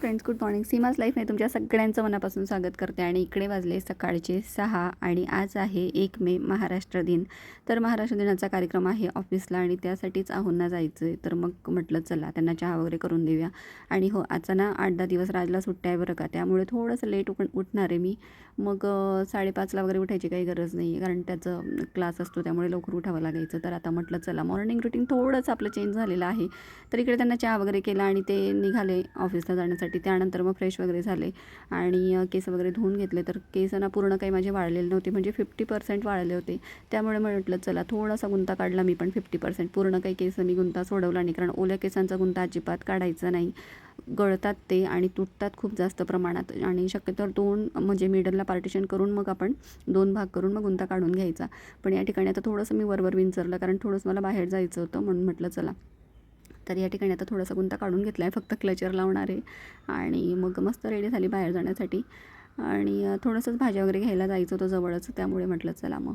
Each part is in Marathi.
फ्रेंड्स गुड मॉर्निंग सीमाज लाईफने तुमच्या सगळ्यांचं मनापासून स्वागत करते आणि इकडे वाजले सकाळचे सहा आणि आज आहे एक मे महाराष्ट्र दिन. तर महाराष्ट्र दिनाचा कार्यक्रम आहे ऑफिसला आणि त्यासाठीच आहोंना जायचं आहे तर मग म्हटलं चला त्यांना चहा वगैरे करून देऊया. आणि हो आजचा ना आठ दहा दिवस राजला सुट्ट्या आहे बरं का. त्यामुळे थोडंसं लेट उठ उठणार आहे मी. मग साडेपाचला वगैरे उठायची काही गरज नाही आहे कारण त्याचं क्लास असतो त्यामुळे लवकर उठावं लागायचं. तर आता म्हटलं चला मॉर्निंग रुटीन थोडंसं आपलं चेंज झालेलं आहे. तर इकडे त्यांना चहा वगैरे केला आणि ते निघाले ऑफिसला जाण्यासाठी. त्यानंतर मग फ्रेश वगैरे झाले. आणि केस वगैरे धुवून घेतले. तर केस ना पूर्ण काही माझे वाळलेले नव्हते. म्हणजे फिफ्टी पर्सेंट वाळले होते. त्यामुळे म्हटलं चला थोडासा गुंता काढला मी पण फिफ्टी पर्सेंट पूर्ण काही केस मी गुंता सोडवला नाही. कारण ओल्या केसांचा गुंता अजिबात काढायचा नाही. गळतात ते आणि तुटतात खूप जास्त प्रमाणात. आणि शक्यतो दोन म्हणजे मिडलला पार्टिशन करून मग आपण दोन भाग करून मग गुंता काढून घ्यायचा. पण या ठिकाणी आता थोडंसं मी वरवर विंचरलं. कारण थोडंसं मला बाहेर जायचं होतं. म्हणून म्हटलं चला तर या ठिकाणी आता थोडासा गुंता काढून घेतला आहे फक्त क्लचर लावणार आहे. आणि मग मस्त रेडी झाली बाहेर जाण्यासाठी. आणि थोडंसंच भाज्या वगैरे घ्यायला जायचं होतं जवळच त्यामुळे म्हटलं चला मग.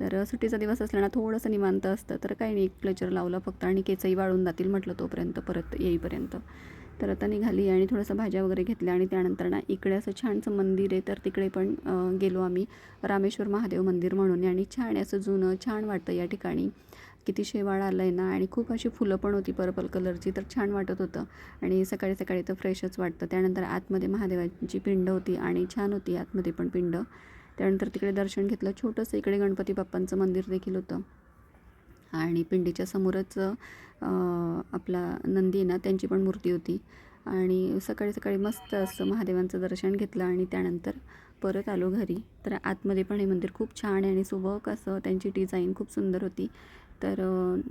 तर सुट्टीचा दिवस असल्यानं थोडंसं निवांत असतं. तर काही नाही क्लचर लावलं फक्त आणि केचही वाळून जातील म्हटलं तोपर्यंत परत येईपर्यंत. तर आता निघाली आणि थोडंसं भाज्या वगैरे घेतल्या आणि त्यानंतर ना इकडे असं छानसं मंदिर आहे तर तिकडे पण गेलो आम्ही. रामेश्वर महादेव मंदिर म्हणून. आणि छान आहे असं जुनं छान वाटतं या ठिकाणी. किती शेवाळ आलं आहे ना आणि खूप अशी फुलं पण होती पर्पल कलरची तर छान वाटत होतं. आणि सकाळी सकाळी तर फ्रेशच वाटतं. त्यानंतर आतमध्ये महादेवाची पिंड होती आणि छान होती आतमध्ये पण पिंड. त्यानंतर तिकडे दर्शन घेतलं. छोटंसं इकडे गणपती बाप्पांचं मंदिर देखील होतं. आणि पिंडीच्या समोरच आपला नंदी ना त्यांची पण मूर्ती होती. आणि सकाळी सकाळी मस्त असं महादेवांचं दर्शन घेतलं आणि त्यानंतर परत आलो घरी. तर आतमध्ये पण हे मंदिर खूप छान आहे आणि सुबक असं त्यांची डिझाईन खूप सुंदर होती. तर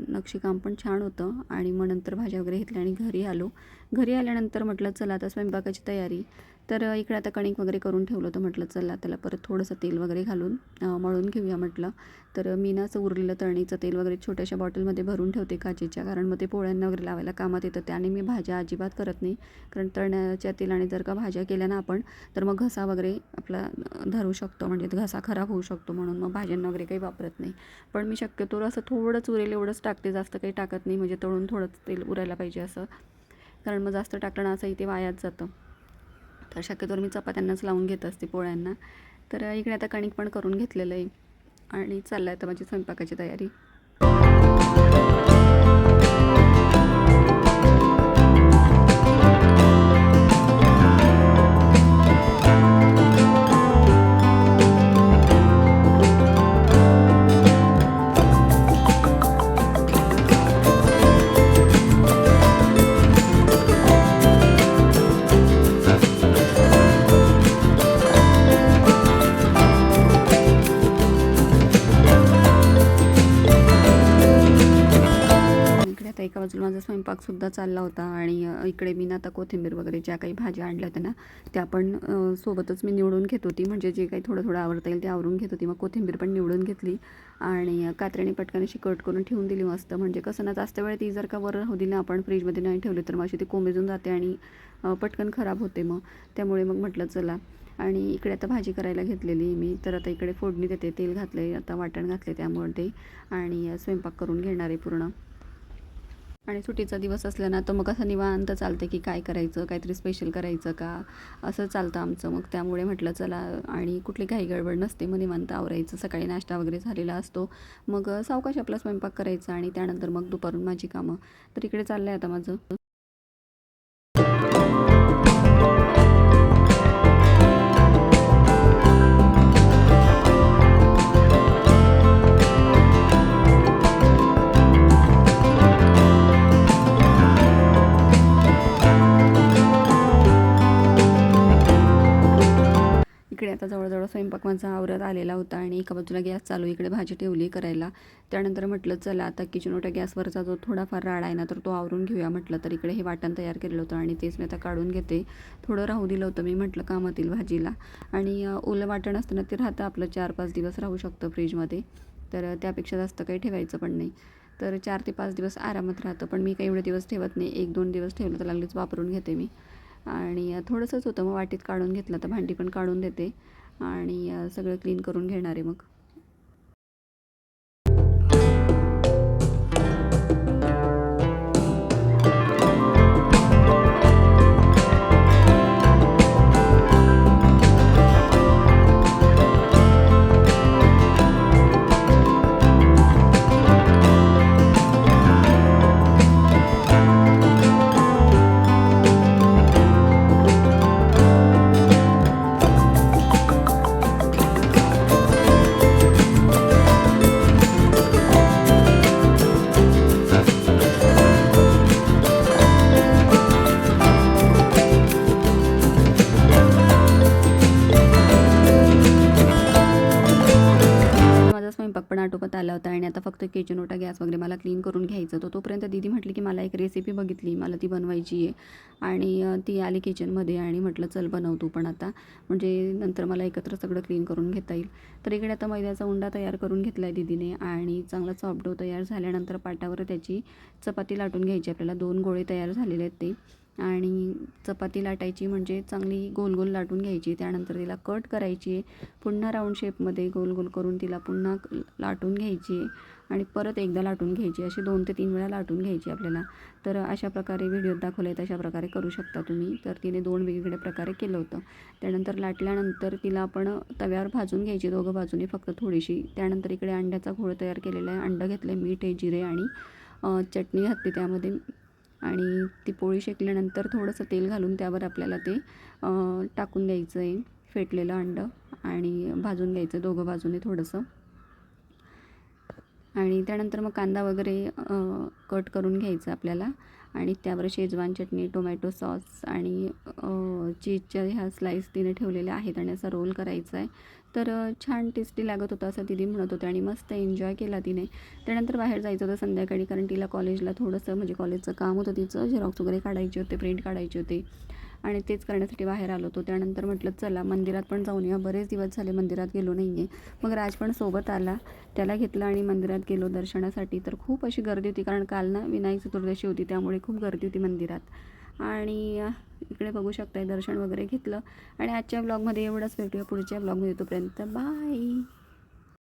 नक्षीकाम पण छान होतं आणि मग नंतर भाज्या वगैरे घेतल्या आणि घरी आलो. घरी आल्यानंतर म्हटलं चला आता स्वयंपाकाची तयारी. तर इकडे आता कणिक वगैरे करून ठेवलं होतं. म्हटलं चला त्याला परत थोडंसं तेल वगैरे घालून मळून घेऊया म्हटलं. तर मी ना असं उरलेलं तळणीचं तेल वगैरे छोट्याशा बॉटलमध्ये भरून ठेवते काचेच्या कारण मग ते पोळ्यांना वगैरे लावायला कामात येतं. त्याने मी भाज्या अजिबात करत नाही. कारण तळण्याच्या तेलाने जर का भाज्या केल्या ना आपण तर मग घसा वगैरे आपला धरू शकतो. म्हणजे घसा खराब होऊ शकतो म्हणून मग भाज्यांना वगैरे काही वापरत नाही. पण मी शक्यतो असं थोडंच उरेल एवढंच टाकते. जास्त काही टाकत नाही. म्हणजे तळून थोडंच तेल उरायला पाहिजे असं. कारण मग जास्त टाकलं ना असंही ते वायात जातं. तर शक्यतोवर मी चपात्यांनाच लावून घेत असते पोळ्यांना. तर इकडे आता कणिक पण करून घेतलेलं आहे. आणि चाललं आहे आता माझी स्वयंपाकाची तयारी. आता एका बाजूला माझा स्वयंपाकसुद्धा चालला होता आणि इकडे मी ना आता कोथिंबीर वगैरे ज्या काही भाज्या आणल्या होत्या ना त्या पण सोबतच मी निवडून घेत होती. म्हणजे जे काही थोडं थोडं आवडता येईल ते आवरून घेत होती. मग कोथिंबीर पण निवडून घेतली आणि कात्रीने कात्र्याने पटकन अशी कट करून ठेवून दिली मस्त. म्हणजे कसं ना जास्त वेळ ती जर का वर राहू दिली ना आपण फ्रीजमध्ये नाही ठेवली तर मग अशी ती कोमेजून जाते आणि पटकन खराब होते मग. त्यामुळे मग म्हटलं चला. आणि इकडे आता भाजी करायला घेतलेली मी. तर आता इकडे फोडणी देते. तेल घातले आता वाटण घातले त्यामुळे ते. आणि स्वयंपाक करून घेणार आहे पूर्ण. आणि सुट्टीचा दिवस असला ना तर मग असं निवांत चालते की काय करायचं काहीतरी स्पेशल करायचं का? असं चालतं आमचं. मग त्यामुळे म्हटलं चला. आणि कुठली काही गडबड नसते मग निवांत आवरायचं. सकाळी नाश्ता वगैरे झालेला असतो. मग सावकाश आपला स्वयंपाक करायचा आणि त्यानंतर मग दुपारून माझी कामं. तर इकडे चाललं आहे आता माझं. आता जवळजवळ स्वयंपाक माझा आवरत आलेला होता आणि एका बाजूला गॅस चालू इकडे भाजी ठेवली करायला. त्यानंतर म्हटलं चला आता किचन ओट्या गॅसवरचा जो थोडाफार राडा आहे ना तर तो आवरून घेऊया. म्हटलं तर इकडे हे वाटण तयार केलेलं होतं आणि तेच मी आता काढून घेते. थोडं राहू दिलं होतं मी म्हटलं कामातील भाजीला. आणि ओलं वाटण असतं ना ते राहतं आपलं चार पाच दिवस राहू शकतं फ्रीजमध्ये. तर त्यापेक्षा जास्त काही ठेवायचं पण नाही. तर चार ते पाच दिवस आरामात राहतं पण मी काही एवढे दिवस ठेवत नाही. एक दोन दिवस ठेवलं तर लागलीच वापरून घेते मी. आणि थोडंसंच होतं. मग वाटीत काढून घेतलं तर भांडी पण काढून देते. आणि सगळं क्लीन करून घेणार आहे मग. आता फक्त किचन ओटा गॅस वगैरे मला क्लीन करून घ्यायचं. होतं तोपर्यंत दीदी म्हटली की मला एक रेसिपी बघितली मला ती बनवायची आहे. आणि ती आली किचनमध्ये आणि म्हटलं चल बनव तू पण आता. म्हणजे नंतर मला एकत्र सगळं क्लीन करून घेता येईल. तर इकडे आता मैद्याचा उंडा तयार करून घेतला आहे दीदीने आणि चांगला सॉफ्ट डो तयार झाल्यानंतर पाटावर त्याची चपाती लाटून घ्यायची. आपल्याला दोन गोळे तयार झालेले आहेत ते. आणि चपाती लाटायची म्हणजे चांगली गोल गोल लाटून घ्यायची त्यानंतर तिला कट करायची. आहे पुन्हा राऊंड शेपमध्ये गोल गोल करून तिला पुन्हा लाटून घ्यायची आहे आणि परत एकदा लाटून घ्यायची. अशी दोन ते तीन वेळा लाटून घ्यायची आपल्याला. तर अशा प्रकारे व्हिडिओत दाखवले अशा प्रकारे करू शकता तुम्ही. तर तिने दोन वेगवेगळ्या प्रकारे केलं होतं. त्यानंतर लाटल्यानंतर तिला आपण तव्यावर भाजून घ्यायची. दोघं बाजूने फक्त थोडीशी. त्यानंतर इकडे अंड्याचा घोळ तयार केलेला आहे. अंडं घेतलं आहे मीठ आहे जिरे आणि चटणी घातली. त्यामध्ये आणि ती पोळी शेकल्यानंतर थोडंसं तेल घालून त्यावर आपल्याला ते टाकून द्यायचं आहे फेटलेलं अंडं आणि भाजून घ्यायचं दोघं बाजूने थोडंसं. आणि त्यानंतर मग कांदा वगैरे कट करून घ्यायचा आपल्याला. आणि त्यावर शेजवान चटणी टोमॅटो सॉस आणि चीजच्या ह्या स्लाईस तिने ठेवलेल्या आहेत आणि असा रोल करायचा आहे तर छान टेस्टी लागत होतं असं दिदी म्हणत होते आणि मस्त एन्जॉय केला तिने. त्यानंतर बाहेर जायचं होतं संध्याकाळी कारण तिला कॉलेजला थोडंसं म्हणजे कॉलेजचं काम होतं तिचं झेरॉक्स वगैरे काढायचे होते प्रिंट काढायचे होते. आणि तेच करण्यासाठी बाहेर आलो होतो. त्यानंतर म्हटलं चला मंदिरात पण जाऊन या. बरेच दिवस झाले मंदिरात गेलो नाही आहे मग राज पण सोबत आला. त्याला घेतलं आणि मंदिरात गेलो दर्शनासाठी. तर खूप अशी गर्दी होती कारण काल ना विनायक चतुर्दशी होती त्यामुळे खूप गर्दी होती मंदिरात. आणि इकडे बघू शकताय दर्शन वगैरे घेतलं. आणि आजच्या ब्लॉगमध्ये एवढंच भेटूया पुढच्या ब्लॉगमध्ये तोपर्यंत. बाय